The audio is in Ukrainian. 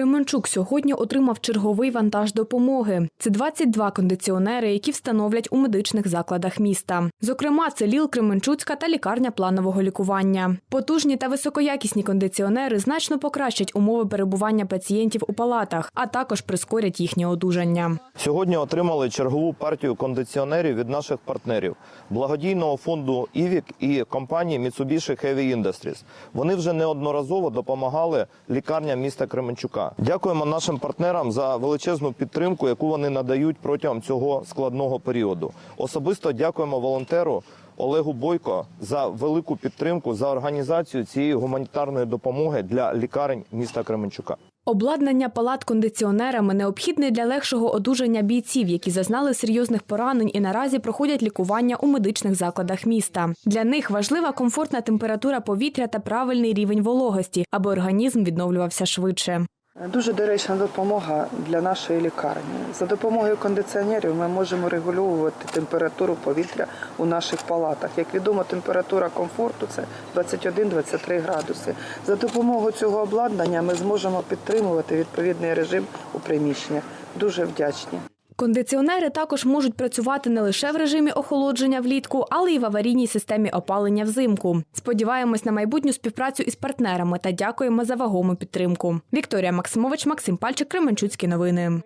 Кременчук сьогодні отримав черговий вантаж допомоги. Це 22 кондиціонери, які встановлять у медичних закладах міста. Зокрема, це ЛІЛ Кременчуцька та лікарня планового лікування. Потужні та високоякісні кондиціонери значно покращать умови перебування пацієнтів у палатах, а також прискорять їхнє одужання. Сьогодні отримали чергову партію кондиціонерів від наших партнерів благодійного фонду «Івік» і компанії Mitsubishi Heavy Industries. Вони вже неодноразово допомагали лікарням міста Кременчука. Дякуємо нашим партнерам за величезну підтримку, яку вони надають протягом цього складного періоду. Особисто дякуємо волонтеру. Олегу Бойко за велику підтримку за організацію цієї гуманітарної допомоги для лікарень міста Кременчука. Обладнання палат кондиціонерами необхідне для легшого одужання бійців, які зазнали серйозних поранень і наразі проходять лікування у медичних закладах міста. Для них важлива комфортна температура повітря та правильний рівень вологості, аби організм відновлювався швидше. Дуже доречна допомога для нашої лікарні. За допомогою кондиціонерів ми можемо регулювати температуру повітря у наших палатах. Як відомо, температура комфорту це 21-23 градуси. За допомогою цього обладнання ми зможемо підтримувати відповідний режим у приміщеннях. Дуже вдячні. Кондиціонери також можуть працювати не лише в режимі охолодження влітку, але й в аварійній системі опалення взимку. Сподіваємось на майбутню співпрацю із партнерами та дякуємо за вагому підтримку. Вікторія Максимович, Максим Пальчик, Кременчуцькі новини.